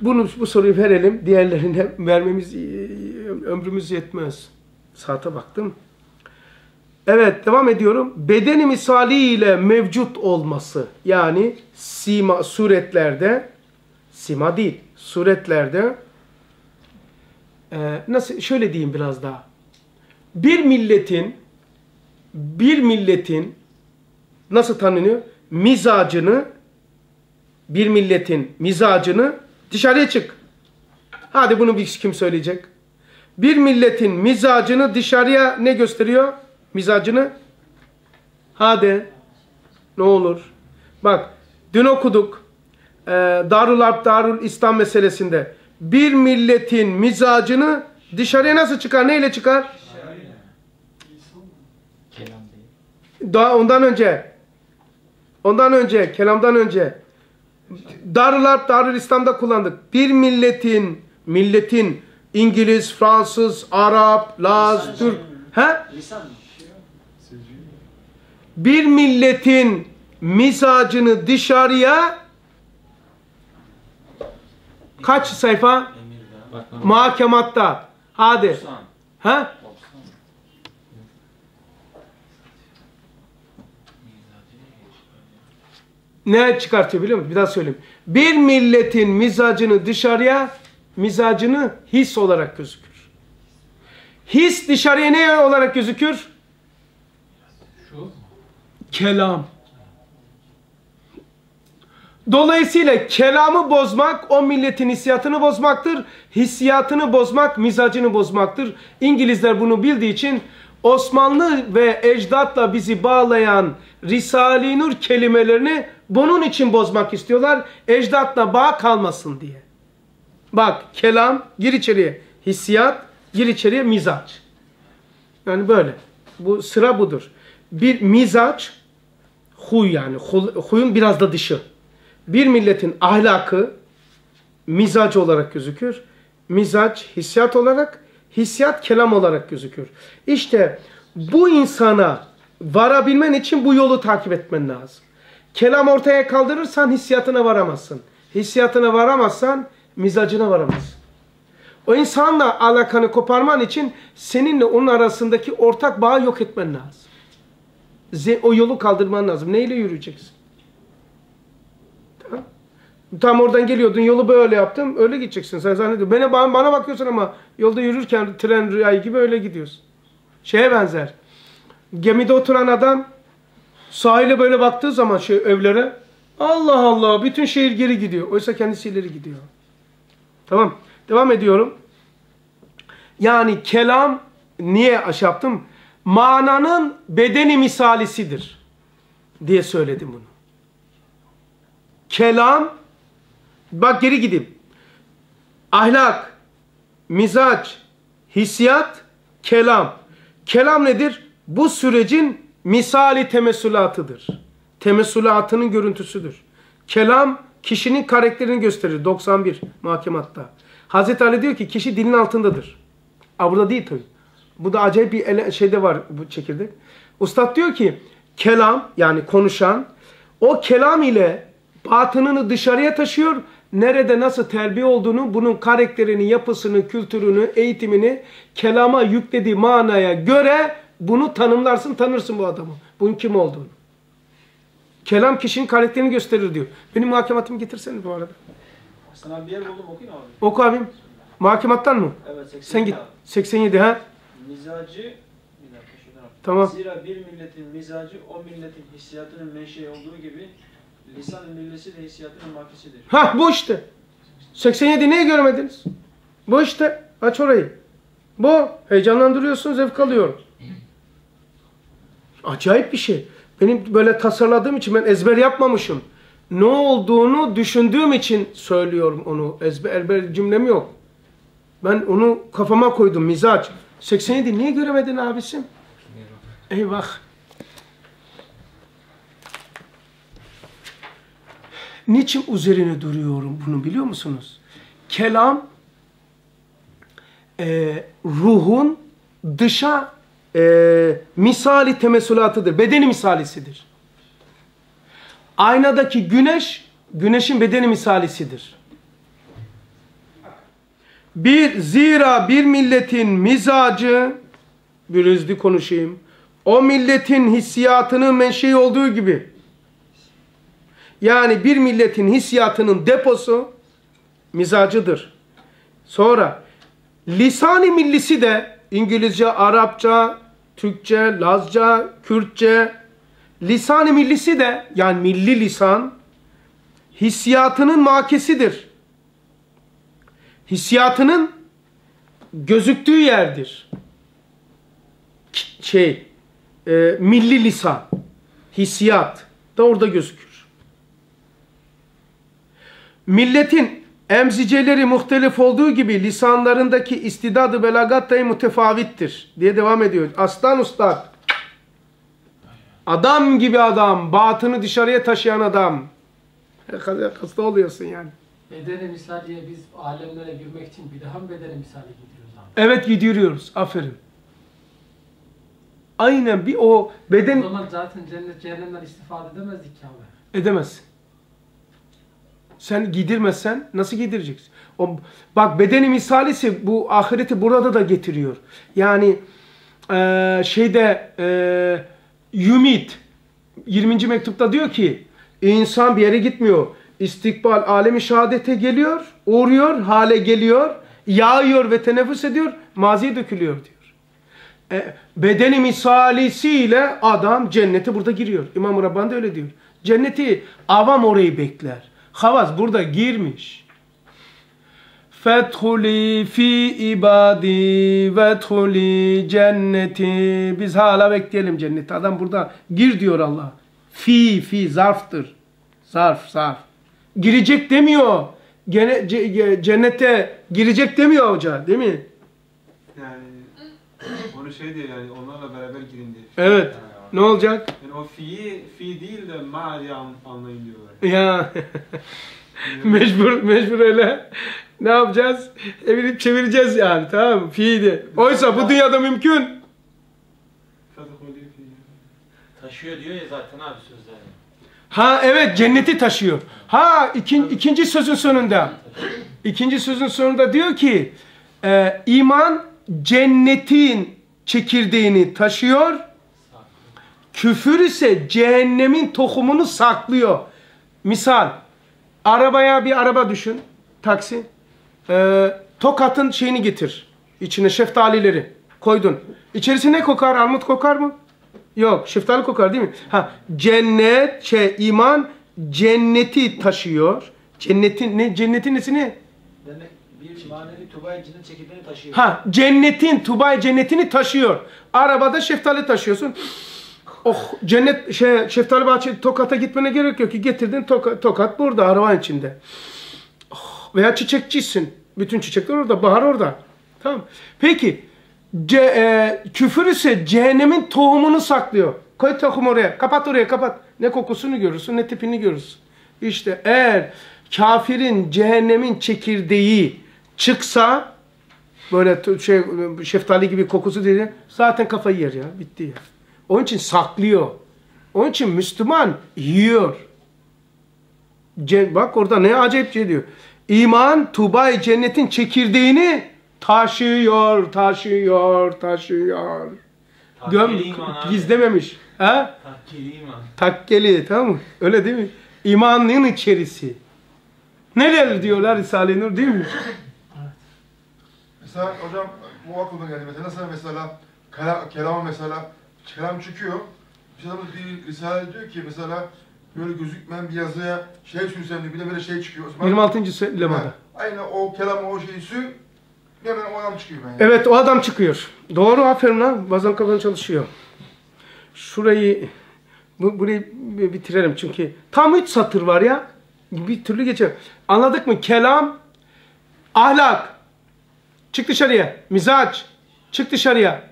Bunu bu soruyu verelim. Diğerlerine vermemiz e, ömrümüz yetmez. Saate baktım. Evet devam ediyorum. Bedeni misaliyle mevcut olması yani sima suretlerde sima değil suretlerde e, nasıl şöyle diyeyim biraz daha. Bir milletin bir milletin nasıl tanınıyor? Mizacını bir milletin mizacını dışarıya çık. Hadi bunu bir kim söyleyecek? Bir milletin mizacını dışarıya ne gösteriyor? Mizacını. Hadi. Ne olur. Bak dün okuduk. Ee, Darul Harp, Darul İslam meselesinde. Bir milletin mizacını dışarıya nasıl çıkar? Neyle çıkar? Daha ondan önce. Ondan önce. Kelamdan önce. Darul Harp, Darul İslam'da kullandık. Bir milletin, milletin İngiliz, Fransız, Arap, Laz, Türk. He? Lisan? Bir milletin mizacını dışarıya kaç sayfa? Mahkematta. Hadi. Ha? Ne çıkartıyor biliyor musun? Bir daha söyleyeyim. Bir milletin mizacını dışarıya, mizacını his olarak gözükür. His dışarıya ne olarak gözükür? Şu. Kelam. Dolayısıyla kelamı bozmak o milletin hissiyatını bozmaktır. Hissiyatını bozmak mizacını bozmaktır. İngilizler bunu bildiği için Osmanlı ve ecdatla bizi bağlayan Risale-i Nur kelimelerini bunun için bozmak istiyorlar. Ecdatla bağ kalmasın diye. Bak kelam gir içeriye. Hissiyat gir içeriye mizaç. Yani böyle. Bu sıra budur. Bir mizaç huy yani huyun biraz da dışı. Bir milletin ahlakı mizac olarak gözükür. Mizaç hissiyat olarak, hissiyat kelam olarak gözükür. İşte bu insana varabilmen için bu yolu takip etmen lazım. Kelam ortaya kaldırırsan hissiyatına varamazsın. Hissiyatına varamazsan mizacına varamazsın. O insanla alakanı koparman için seninle onun arasındaki ortak bağı yok etmen lazım. O yolu kaldırman lazım. Neyle yürüyeceksin? Tamam. Tam oradan geliyordun yolu böyle yaptım öyle gideceksin sen zannediyorsun. Bana, bana bakıyorsun ama yolda yürürken tren rüyayı gibi öyle gidiyorsun. Şeye benzer. Gemide oturan adam sahile böyle baktığı zaman şey evlere Allah Allah bütün şehir geri gidiyor. Oysa kendisi ileri gidiyor. Tamam. Devam ediyorum. Yani kelam niye aş yaptım? Mananın bedeni misalisidir diye söyledim bunu. Kelam bak geri gideyim. Ahlak, mizaç, hissiyat, kelam. Kelam nedir? Bu sürecin misali temessülatıdır. Temessülatının görüntüsüdür. Kelam kişinin karakterini gösterir. 91 mahkematta. Hazreti Ali diyor ki kişi dilin altındadır. Aa, burada değil tabii. Bu da acayip bir şeyde var bu çekirdek. Ustad diyor ki kelam yani konuşan o kelam ile batınını dışarıya taşıyor. Nerede nasıl terbiye olduğunu, bunun karakterini, yapısını, kültürünü, eğitimini kelama yüklediği manaya göre bunu tanımlarsın, tanırsın bu adamı. Bunun kim olduğunu. Kelam kişinin karakterini gösterir diyor. Benim muhakematımı getirsene bu arada. Sana bir yer buldum okuyun abi. Oku abim. Muhakemattan mı? Evet 80 Sen git. 87 ha? Mizacı. Tamam. Zira bir milletin mizacı o milletin hissiyatının menşei olduğu gibi lisan millesi de hissiyatının mahkesidir. Ha bu işte. 87 neyi görmediniz? Bu işte. Aç orayı. Bu. Heyecanlandırıyorsun, zevk alıyorum. Acayip bir şey. Benim böyle tasarladığım için ben ezber yapmamışım. Ne olduğunu düşündüğüm için söylüyorum onu. Ezber, ezber cümlem yok. Ben onu kafama koydum mizaç. 87 niye göremedin abisim? Eyvah. Niçin üzerine duruyorum bunu biliyor musunuz? Kelam e, ruhun dışa e, misali temessülatıdır. Bedeni misalisidir. Aynadaki güneş, güneşin bedeni misalisidir. Bir zira bir milletin mizacı bir hızlı konuşayım. O milletin hissiyatının menşei olduğu gibi. Yani bir milletin hissiyatının deposu mizacıdır. Sonra lisan-ı millisi de İngilizce, Arapça, Türkçe, Lazca, Kürtçe lisan-ı millisi de yani milli lisan hissiyatının makesidir. Hissiyatının gözüktüğü yerdir. Şey, e, milli lisan, hissiyat da orada gözükür. Milletin emziceleri muhtelif olduğu gibi lisanlarındaki istidadı belagat da mütefavittir diye devam ediyor. Aslan ustad. Adam gibi adam, batını dışarıya taşıyan adam. Hasta oluyorsun yani. Bedeni misaliye biz alemlere girmek için bir daha mı bedeni misali gidiyoruz abi? Evet gidiyoruz. Aferin. Aynen bir o O beden zaman zaten cennet cehennemden istifade edemezdik ki abi. edemezsin. Sen giydirmezsen nasıl giydireceksin? O, bak bedeni misalisi bu ahireti burada da getiriyor. Yani eee, şeyde eee Yumit 20. mektupta diyor ki insan bir yere gitmiyor. İstikbal alemi şehadete geliyor, uğruyor, hale geliyor, yağıyor ve teneffüs ediyor, maziye dökülüyor diyor. E, bedeni misalisiyle adam cennete burada giriyor. İmam-ı Rabbani de öyle diyor. Cenneti avam orayı bekler. Havas burada girmiş. Fethuli fi ibadi vethuli cenneti. Biz hala bekleyelim cenneti. Adam burada gir diyor Allah. Fi fi zarftır. Zarf zarf. Girecek demiyor. Gene, ce- ge- cennete girecek demiyor hoca değil mi? Yani onu şey diyor yani onlarla beraber girin diye. Evet. Ne olacak? Yani o fi'yi fi değil de ma diye an- anlayın diyorlar. Ya mecbur mecbur öyle. Ne yapacağız? Evirip çevireceğiz yani tamam mı? Fiili. Oysa bu dünyada mümkün. Taşıyor diyor ya zaten abi sözleri. Ha evet cenneti taşıyor. Ha ikin, ikinci sözün sonunda. İkinci sözün sonunda diyor ki e, iman cennetin çekirdeğini taşıyor. Küfür ise cehennemin tohumunu saklıyor. Misal arabaya bir araba düşün. Taksi. E, tokatın şeyini getir. İçine şeftalileri koydun. İçerisi ne kokar? Armut kokar mı? Yok. Şeftali kokar değil mi? Ha cennet, şey iman cenneti taşıyor. Cennetin ne cennetin nesini? Demek bir manevi Tubay cennet çekirdeğini taşıyor. Ha cennetin Tubay cennetini taşıyor. Arabada şeftali taşıyorsun. Oh cennet şey şeftali bahçe Tokat'a gitmene gerek yok ki getirdin toka, Tokat burada arabanın içinde. Oh, veya çiçekçisin. Bütün çiçekler orada, bahar orada. Tamam. Peki ce, e, küfür ise cehennemin tohumunu saklıyor. Koy tohum oraya. Kapat oraya kapat. Ne kokusunu görürsün ne tipini görürsün. İşte eğer kafirin cehennemin çekirdeği çıksa böyle şey şeftali gibi kokusu dedi zaten kafayı yer ya bitti ya. Onun için saklıyor. Onun için Müslüman yiyor. Bak orada ne acayip şey diyor. İman Tubay cennetin çekirdeğini taşıyor, taşıyor, taşıyor. Göm iman gizlememiş. Ha? Takkeli iman. Takkeli tamam mı? Öyle değil mi? İmanın içerisi. Neler diyorlar Risale-i Nur değil mi? Mesela hocam bu aklıma geldi. Mesela nasıl mesela kelam, kelama mesela kelam çıkıyor. Adam bir risale diyor ki mesela böyle gözükmeyen bir yazıya şey sürsem diyor. Bir de böyle şey çıkıyor. O zaman- 26. lemada. Aynen o kelam o şeyi sür. Hemen o adam çıkıyor ben. Yani. Evet o adam çıkıyor. Doğru aferin lan. Bazen kafan çalışıyor. Şurayı bu, burayı bitirelim çünkü tam üç satır var ya. Bir türlü geçer. Anladık mı? Kelam, ahlak, çık dışarıya. Mizaç, çık dışarıya.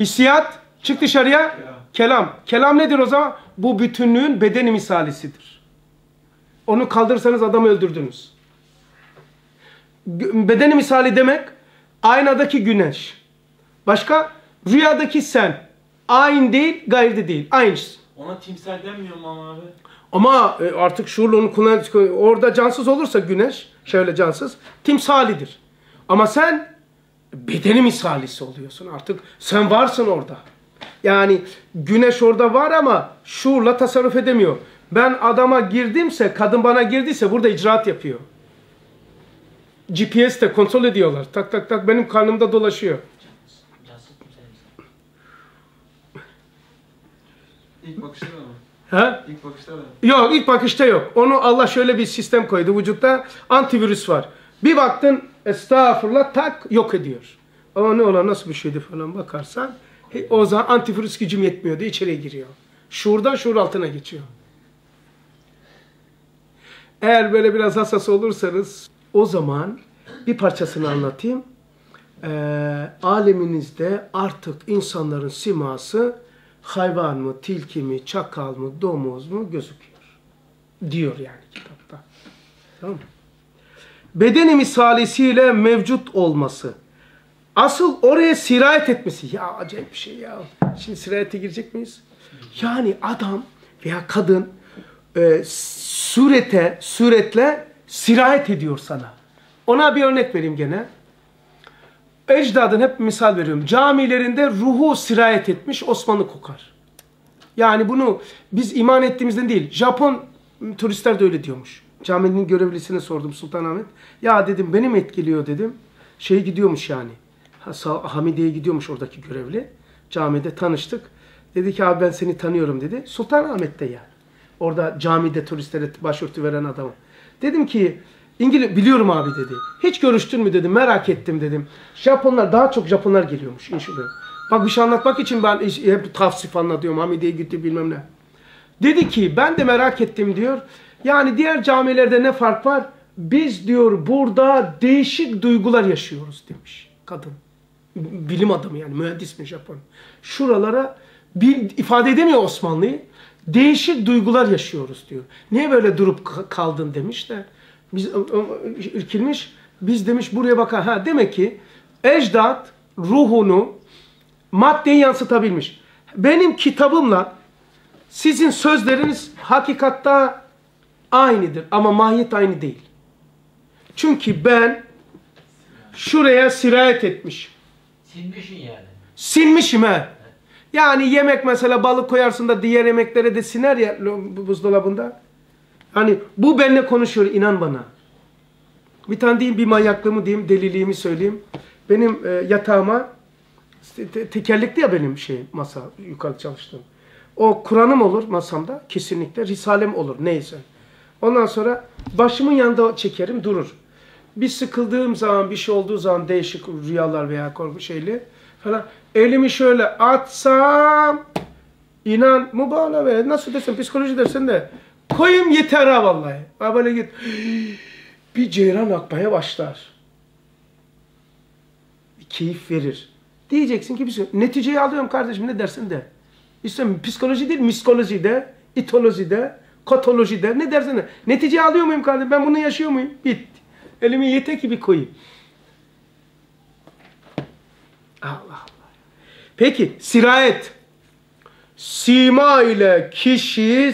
Hissiyat, çık dışarıya. Kelam. Kelam nedir o zaman? Bu bütünlüğün bedeni misalisidir. Onu kaldırırsanız adamı öldürdünüz. Bedeni misali demek aynadaki güneş. Başka rüyadaki sen. Aynı değil, gayri değil. Aynısı. Ona timsel denmiyor mu abi? Ama e, artık şuurlu onu kullan orada cansız olursa güneş şöyle cansız timsalidir. Ama sen bedeni misalisi oluyorsun artık. Sen varsın orada. Yani güneş orada var ama şuurla tasarruf edemiyor. Ben adama girdimse, kadın bana girdiyse burada icraat yapıyor. GPS de kontrol ediyorlar. Tak tak tak benim karnımda dolaşıyor. İlk bakışta da mı? Ha? İlk bakışta da. Yok ilk bakışta yok. Onu Allah şöyle bir sistem koydu. Vücutta antivirüs var. Bir baktın estağfurullah tak yok ediyor. Ama ne olan nasıl bir şeydi falan bakarsan he, o zaman antivirüs gücüm yetmiyordu içeriye giriyor. Şuurdan şuur altına geçiyor. Eğer böyle biraz hassas olursanız o zaman bir parçasını anlatayım. Ee, aleminizde artık insanların siması hayvan mı, tilki mi, çakal mı, domuz mu gözüküyor. Diyor yani kitapta. Tamam mı? Bedeni misalisiyle mevcut olması. Asıl oraya sirayet etmesi. Ya acayip bir şey ya. Şimdi sirayete girecek miyiz? Yani adam veya kadın e, surete, suretle sirayet ediyor sana. Ona bir örnek vereyim gene. Ecdadın hep misal veriyorum. Camilerinde ruhu sirayet etmiş Osmanlı kokar. Yani bunu biz iman ettiğimizden değil. Japon turistler de öyle diyormuş. Caminin görevlisine sordum Sultanahmet. Ya dedim benim etkiliyor dedim. Şey gidiyormuş yani. Hamidiye gidiyormuş oradaki görevli. Camide tanıştık. Dedi ki abi ben seni tanıyorum dedi. Sultanahmet'te yani. Orada camide turistlere başörtü veren adam. Dedim ki İngiliz biliyorum abi dedi. Hiç görüştün mü dedim. Merak ettim dedim. Japonlar daha çok Japonlar geliyormuş inşallah. Bak bir şey anlatmak için ben hep tavsif anlatıyorum. Hamidiye gitti bilmem ne. Dedi ki ben de merak ettim diyor. Yani diğer camilerde ne fark var? Biz diyor burada değişik duygular yaşıyoruz demiş kadın. Bilim adamı yani mühendis mi Japon. Şuralara bir ifade edemiyor Osmanlı'yı. Değişik duygular yaşıyoruz diyor. Niye böyle durup kaldın demiş de. Biz irkilmiş. Biz demiş buraya bakar. Ha demek ki ecdat ruhunu maddeye yansıtabilmiş. Benim kitabımla sizin sözleriniz hakikatta aynıdır ama mahiyet aynı değil. Çünkü ben şuraya sirayet etmiş. Silmişsin yani. Sinmişim he. Yani yemek mesela balık koyarsın da diğer yemeklere de siner ya buzdolabında. Hani bu benimle konuşuyor inan bana. Bir tane diyeyim bir manyaklığımı diyeyim, deliliğimi söyleyeyim. Benim e, yatağıma te tekerlekli ya benim şey masa yukarı çalıştığım. O Kur'an'ım olur masamda kesinlikle. Risalem olur neyse. Ondan sonra başımın yanında çekerim durur. Bir sıkıldığım zaman bir şey olduğu zaman değişik rüyalar veya korku şeyli falan. Elimi şöyle atsam inan mübalağa nasıl desem psikoloji dersen de koyayım yeter ha vallahi. Ha böyle git. Bir ceyran akmaya başlar. Bir keyif verir. Diyeceksin ki bir. Neticeyi alıyorum kardeşim ne dersin de. İşte psikoloji değil miskoloji de, itoloji de, katoloji de ne dersin de. Neticeyi alıyor muyum kardeşim? Ben bunu yaşıyor muyum? Bitti. Elimi yete gibi koyayım. Allah Allah. Peki sirayet. Sima ile kişi